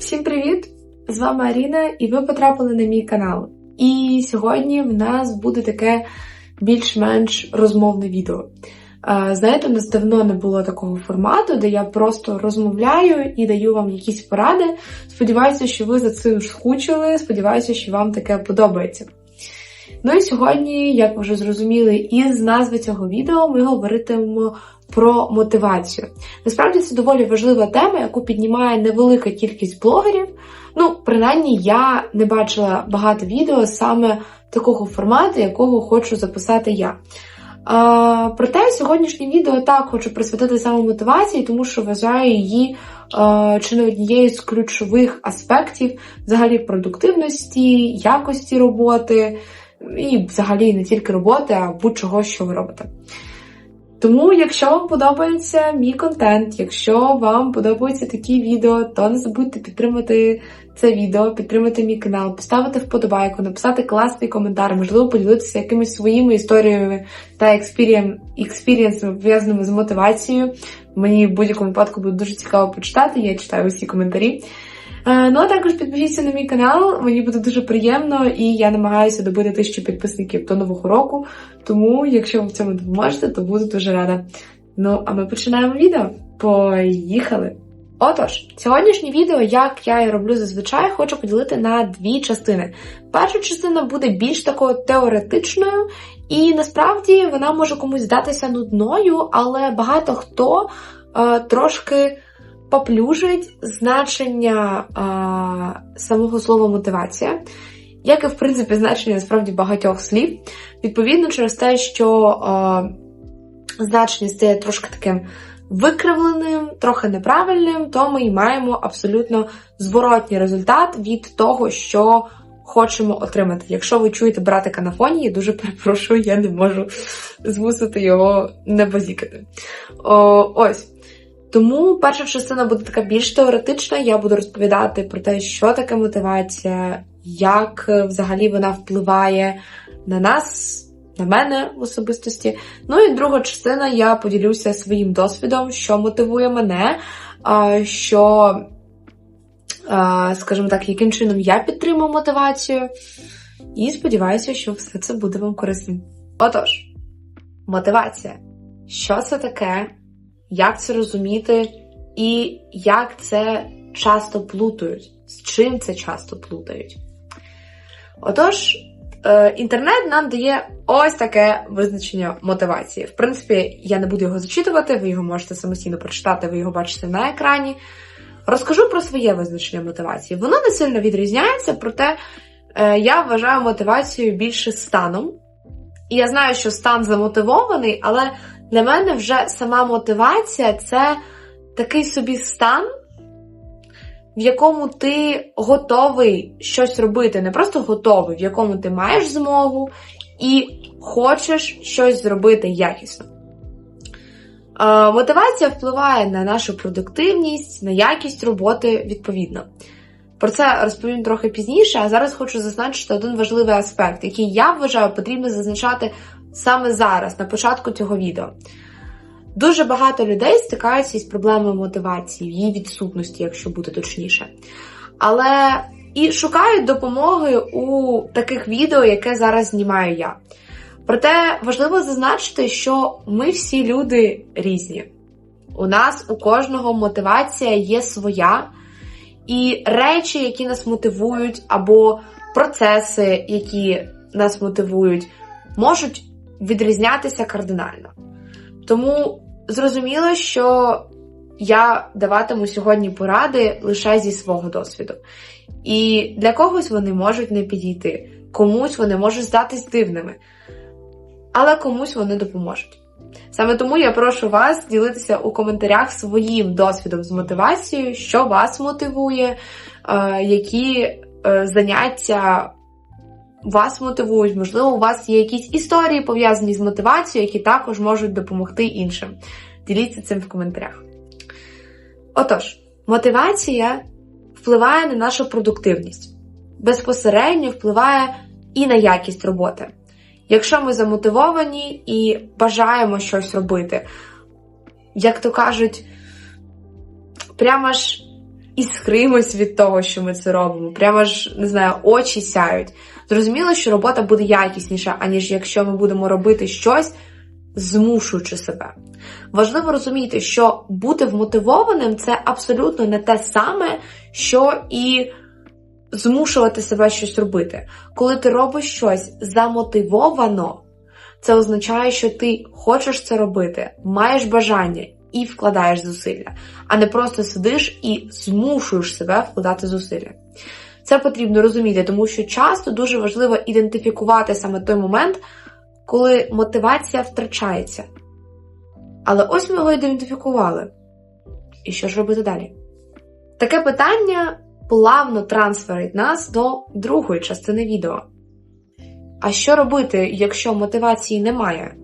Всім привіт! З вами Аріна, і ви потрапили на мій канал. І сьогодні в нас буде таке більш-менш розмовне відео. Знаєте, у нас давно не було такого формату, де я просто розмовляю і даю вам якісь поради. Сподіваюся, що ви за цим скучили. Сподіваюся, що вам таке подобається. Ну і сьогодні, як ви вже зрозуміли, із назви цього відео ми говоритимемо про мотивацію. Насправді це доволі важлива тема, яку піднімає невелика кількість блогерів. Ну, принаймні, я не бачила багато відео саме такого формату, якого хочу записати я. А, проте сьогоднішнє відео так хочу присвятити саме мотивації, тому що вважаю її а, чи не однією з ключових аспектів взагалі продуктивності, якості роботи, і взагалі не тільки роботи, а будь-чого, що ви робите. Тому, якщо вам подобається мій контент, якщо вам подобаються такі відео, то не забудьте підтримати це відео, підтримати мій канал, поставити вподобайку, написати класний коментар, можливо, поділитися якимись своїми історіями та експірієнсами, пов'язаними з мотивацією. Мені в будь-якому випадку буде дуже цікаво почитати, я читаю усі коментарі. Е, Ну, а також підпишіться на мій канал, мені буде дуже приємно, і я намагаюся добити тисячу підписників до нового року. Тому, якщо ви в цьому допоможете, то буду дуже рада. Ну, а ми починаємо відео. Поїхали! Отож, сьогоднішнє відео, як я і роблю зазвичай, хочу поділити на дві частини. Перша частина буде більш такою теоретичною, і насправді вона може комусь здатися нудною, але багато хто е, трошки поплюжить значення а, самого слова мотивація, як і, в принципі, значення насправді багатьох слів. Відповідно, через те, що а, значення стає трошки таким викривленим, трохи неправильним, то ми й маємо абсолютно зворотній результат від того, що хочемо отримати. Якщо ви чуєте братика на фоні, я дуже перепрошую, я не можу змусити його не базікати. О, Ось. Тому перша частина буде така більш теоретична. Я буду розповідати про те, що таке мотивація, як е, взагалі вона впливає на нас, на мене в особистості. Ну і друга частина я поділюся своїм досвідом, що мотивує мене, що, скажімо так, яким чином я підтримую мотивацію. І сподіваюся, що все це буде вам корисним. Отож, мотивація. Що це таке? Як це розуміти, і як це часто плутають, з чим це часто плутають. Отож, е, інтернет нам дає ось таке визначення мотивації. В принципі, я не буду його зачитувати, ви його можете самостійно прочитати, ви його бачите на екрані. Розкажу про своє визначення мотивації. Воно не сильно відрізняється, проте е, я вважаю мотивацію більше станом. І я знаю, що стан замотивований, але для мене вже сама мотивація це такий собі стан, в якому ти готовий щось робити. Не просто готовий, в якому ти маєш змогу і хочеш щось зробити якісно. Мотивація впливає на нашу продуктивність, на якість роботи відповідно. Про це розповім трохи пізніше, а зараз хочу зазначити один важливий аспект, який я вважаю потрібно зазначати саме зараз, на початку цього відео. Дуже багато людей стикаються із проблемою мотивації, її відсутності, якщо бути точніше. Але і шукають допомоги у таких відео, яке зараз знімаю я. Проте важливо зазначити, що ми всі люди різні. У нас у кожного мотивація є своя, і речі, які нас мотивують, або процеси, які нас мотивують, можуть відрізнятися кардинально. Тому зрозуміло, що я даватиму сьогодні поради лише зі свого досвіду. І для когось вони можуть не підійти, комусь вони можуть здатись дивними, але комусь вони допоможуть. Саме тому я прошу вас ділитися у коментарях своїм досвідом з мотивацією, що вас мотивує, е, які е, заняття вас мотивують, можливо, у вас є якісь історії пов'язані з мотивацією, які також можуть допомогти іншим. Діліться цим в коментарях. Отож, мотивація впливає на нашу продуктивність, безпосередньо впливає і на якість роботи. Якщо ми замотивовані і бажаємо щось робити, як то кажуть, прямо ж іскримось від того, що ми це робимо. Прямо ж не знаю, очі сяють. Зрозуміло, що робота буде якісніша, аніж якщо ми будемо робити щось, змушуючи себе. Важливо розуміти, що бути вмотивованим це абсолютно не те саме, що і змушувати себе щось робити. Коли ти робиш щось замотивовано, це означає, що ти хочеш це робити, маєш бажання і вкладаєш зусилля, а не просто сидиш і змушуєш себе вкладати зусилля. Це потрібно розуміти, тому що часто дуже важливо ідентифікувати саме той момент, коли мотивація втрачається. Але ось ми його ідентифікували. І що ж робити далі? Таке питання плавно трансферить нас до другої частини відео. А що робити, якщо мотивації немає?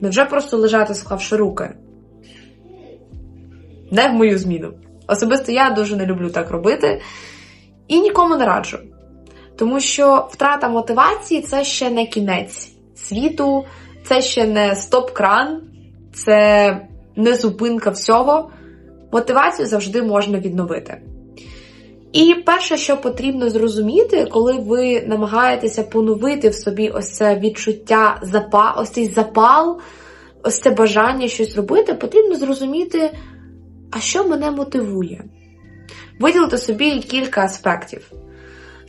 Невже просто лежати, склавши руки? Не в мою зміну. Особисто я дуже не люблю так робити і нікому не раджу. Тому що втрата мотивації це ще не кінець світу, це ще не стоп-кран, це не зупинка всього. Мотивацію завжди можна відновити. І перше, що потрібно зрозуміти, коли ви намагаєтеся поновити в собі ось це відчуття запа, ось цей запал, ось це бажання щось робити, потрібно зрозуміти, а що мене мотивує. Виділити собі кілька аспектів.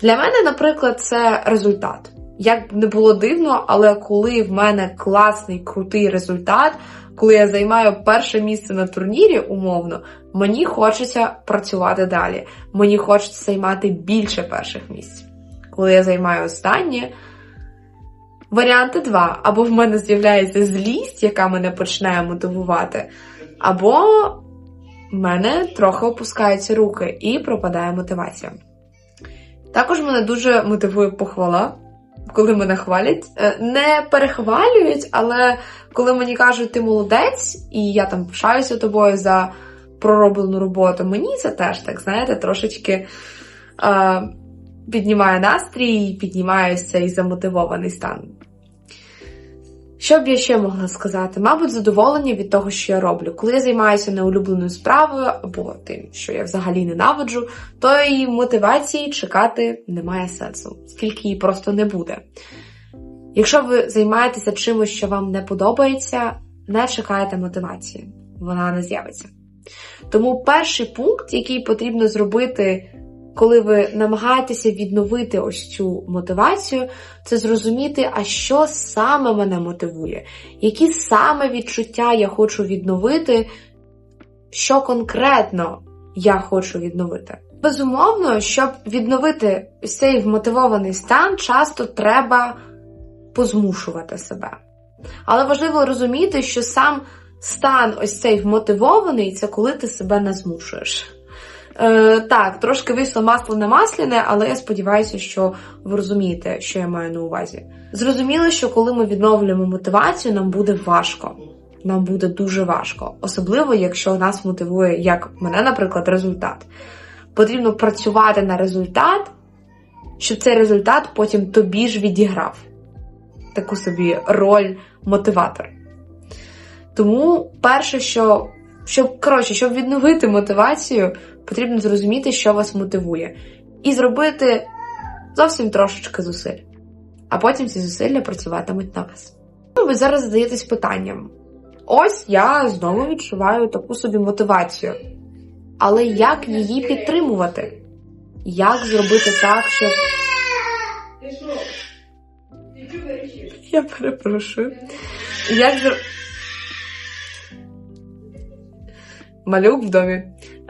Для мене, наприклад, це результат. Як не було дивно, але коли в мене класний, крутий результат, коли я займаю перше місце на турнірі, умовно, мені хочеться працювати далі. Мені хочеться займати більше перших місць. Коли я займаю останнє, варіанти два. Або в мене з'являється злість, яка мене починає мотивувати, або в мене трохи опускаються руки і пропадає мотивація. Також мене дуже мотивує похвала, коли мене хвалять. Е, Не перехвалюють, але коли мені кажуть, ти молодець, і я там пишаюся тобою за пророблену роботу, мені це теж так, знаєте, трошечки е, піднімає настрій, піднімає цей замотивований стан. Що б я ще могла сказати? Мабуть, задоволення від того, що я роблю. Коли я займаюся неулюбленою справою або тим, що я взагалі ненавиджу, то і мотивації чекати немає сенсу, скільки її просто не буде. Якщо ви займаєтеся чимось, що вам не подобається, не чекайте мотивації, вона не з'явиться. Тому перший пункт, який потрібно зробити, коли ви намагаєтеся відновити ось цю мотивацію, це зрозуміти, а що саме мене мотивує, які саме відчуття я хочу відновити, що конкретно я хочу відновити. Безумовно, щоб відновити цей вмотивований стан, часто треба позмушувати себе. Але важливо розуміти, що сам стан ось цей вмотивований це коли ти себе не змушуєш. Е, Так, трошки вийшло масло на масляне, але я сподіваюся, що ви розумієте, що я маю на увазі. Зрозуміло, що коли ми відновлюємо мотивацію, нам буде важко. Нам буде дуже важко, особливо якщо нас мотивує, як мене, наприклад, результат. Потрібно працювати на результат, щоб цей результат потім тобі ж відіграв таку собі роль мотиватора. Тому перше, що щоб коротше, щоб відновити мотивацію, потрібно зрозуміти, що вас мотивує, і зробити зовсім трошечки зусиль. А потім ці зусилля працюватимуть на вас. Ну, Ви зараз задаєтесь питанням: ось я знову відчуваю таку собі мотивацію. Але як її підтримувати? Як зробити так, щоб. Я перепрошую. Як зробити. Малюк в домі.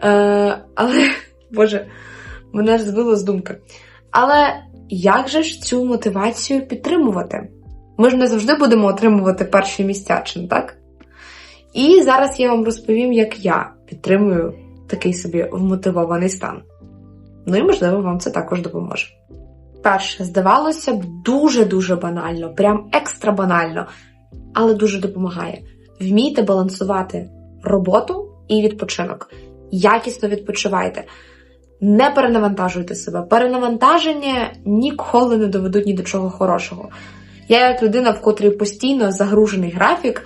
Е, Але, Боже, мене ж збило з думки. Але як же ж цю мотивацію підтримувати? Ми ж не завжди будемо отримувати перші місця, чи не так? І зараз я вам розповім, як я підтримую такий собі вмотивований стан. Ну і, можливо, вам це також допоможе. Перше, здавалося б, дуже-дуже банально, прям екстра банально, але дуже допомагає. Вмійте балансувати роботу і відпочинок. Якісно відпочивайте. Не перенавантажуйте себе. Перенавантаження ніколи не доведуть ні до чого хорошого. Я, як людина, в котрій постійно загружений графік,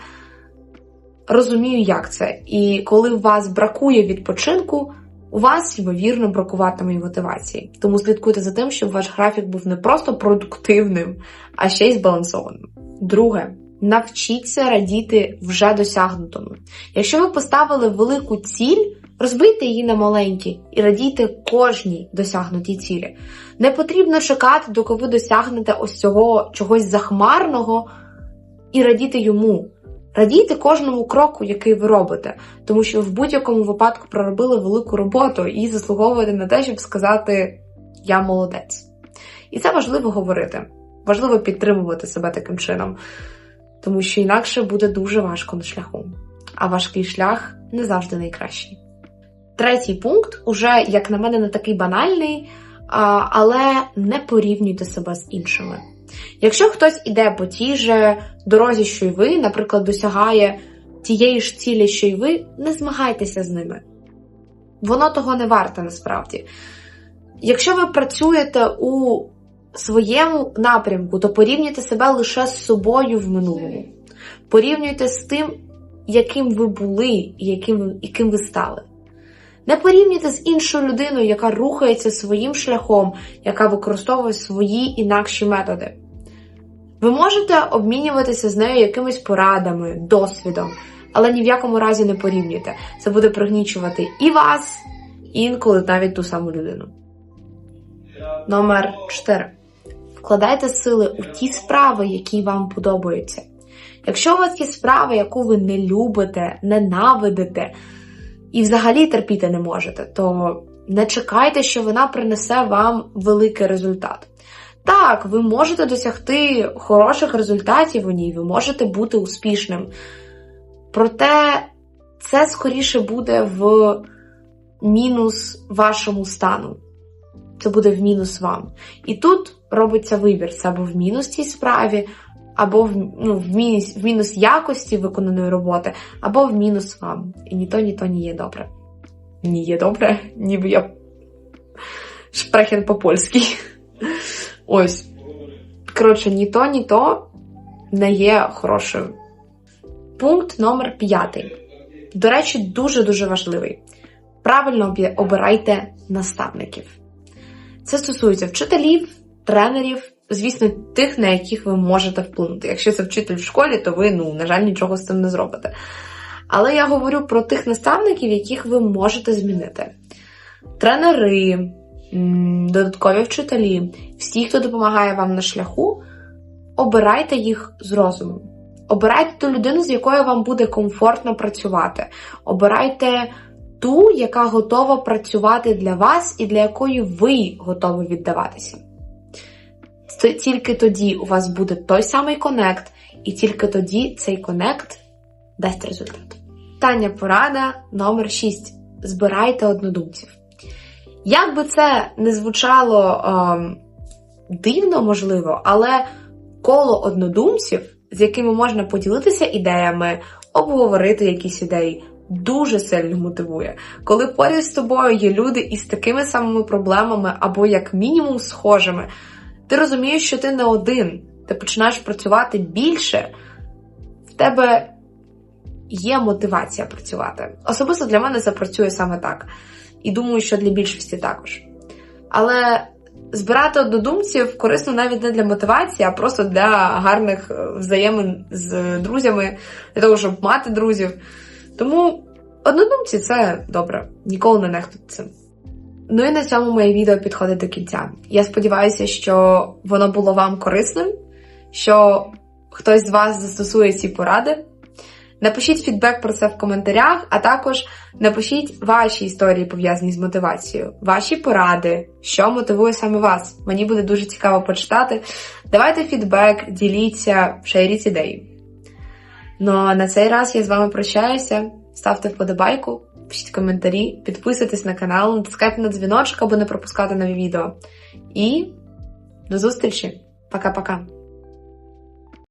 розумію, як це. І коли у вас бракує відпочинку, у вас, ймовірно, бракуватиме мотивації. Тому слідкуйте за тим, щоб ваш графік був не просто продуктивним, а ще й збалансованим. Друге. Навчіться радіти вже досягнутому. Якщо ви поставили велику ціль, розбийте її на маленькі і радійте кожній досягнутій цілі. Не потрібно чекати, доки ви досягнете ось цього чогось захмарного і радіти йому. Радійте кожному кроку, який ви робите, тому що в будь-якому випадку проробили велику роботу і заслуговуєте на те, щоб сказати Я молодець. І це важливо говорити. Важливо підтримувати себе таким чином, тому що інакше буде дуже важко на шляху. А важкий шлях не завжди найкращий. Третій пункт, уже, як на мене, не такий банальний, але не порівнюйте себе з іншими. Якщо хтось іде по тій же дорозі, що й ви, наприклад, досягає тієї ж цілі, що й ви, не змагайтеся з ними. Воно того не варте насправді. Якщо ви працюєте у своєму напрямку, то порівнюйте себе лише з собою в минулому. Порівнюйте з тим, яким ви були і яким, яким ви стали. Не порівнюйте з іншою людиною, яка рухається своїм шляхом, яка використовує свої інакші методи. Ви можете обмінюватися з нею якимись порадами, досвідом, але ні в якому разі не порівнюйте. Це буде пригнічувати і вас, і інколи навіть ту саму людину. Номер 4. Вкладайте сили у ті справи, які вам подобаються. Якщо у вас є справа, яку ви не любите, ненавидите, і взагалі терпіти не можете, то не чекайте, що вона принесе вам великий результат. Так, ви можете досягти хороших результатів у ній, ви можете бути успішним. Проте це скоріше буде в мінус вашому стану. Це буде в мінус вам. І тут робиться вибір: це або в мінус цій справі, або в, ну, в, мінус, в мінус якості виконаної роботи, або в мінус вам. І ні то, ні то не є добре. Ні є добре, ніби я шпрехен по-польськи. Ось. Коротше, ні то, ні то не є хорошим. Пункт номер п'ятий. До речі, дуже-дуже важливий. Правильно обирайте наставників. Це стосується вчителів, тренерів, звісно, тих, на яких ви можете вплинути. Якщо це вчитель в школі, то ви, ну, на жаль, нічого з цим не зробите. Але я говорю про тих наставників, яких ви можете змінити. Тренери, додаткові вчителі, всі, хто допомагає вам на шляху, обирайте їх з розумом. Обирайте ту людину, з якою вам буде комфортно працювати. Обирайте ту, яка готова працювати для вас і для якої ви готові віддаватися. Тільки тоді у вас буде той самий конект, і тільки тоді цей конект дасть результат. Тання порада номер 6. Збирайте однодумців. Як би це не звучало ем, дивно, можливо, але коло однодумців, з якими можна поділитися ідеями, обговорити якісь ідеї, дуже сильно мотивує. Коли поряд з тобою є люди із такими самими проблемами, або, як мінімум, схожими, ти розумієш, що ти не один, ти починаєш працювати більше, в тебе є мотивація працювати. Особисто для мене це працює саме так. І думаю, що для більшості також. Але збирати однодумців корисно навіть не для мотивації, а просто для гарних е, взаємин з друзями, для того, щоб мати друзів. Тому однодумці це добре, ніколи не нехтуйте цим. Ну і на цьому моє відео підходить до кінця. Я сподіваюся, що воно було вам корисним, що хтось з вас застосує ці поради. Напишіть фідбек про це в коментарях, а також напишіть ваші історії пов'язані з мотивацією, ваші поради, що мотивує саме вас. Мені буде дуже цікаво почитати. Давайте фідбек, діліться, шеріть ідеї. Ну а на цей раз я з вами прощаюся. Ставте вподобайку, пишіть коментарі, підписуйтесь на канал, натискайте на дзвіночок, аби не пропускати нові відео. І до зустрічі! Пока-пока!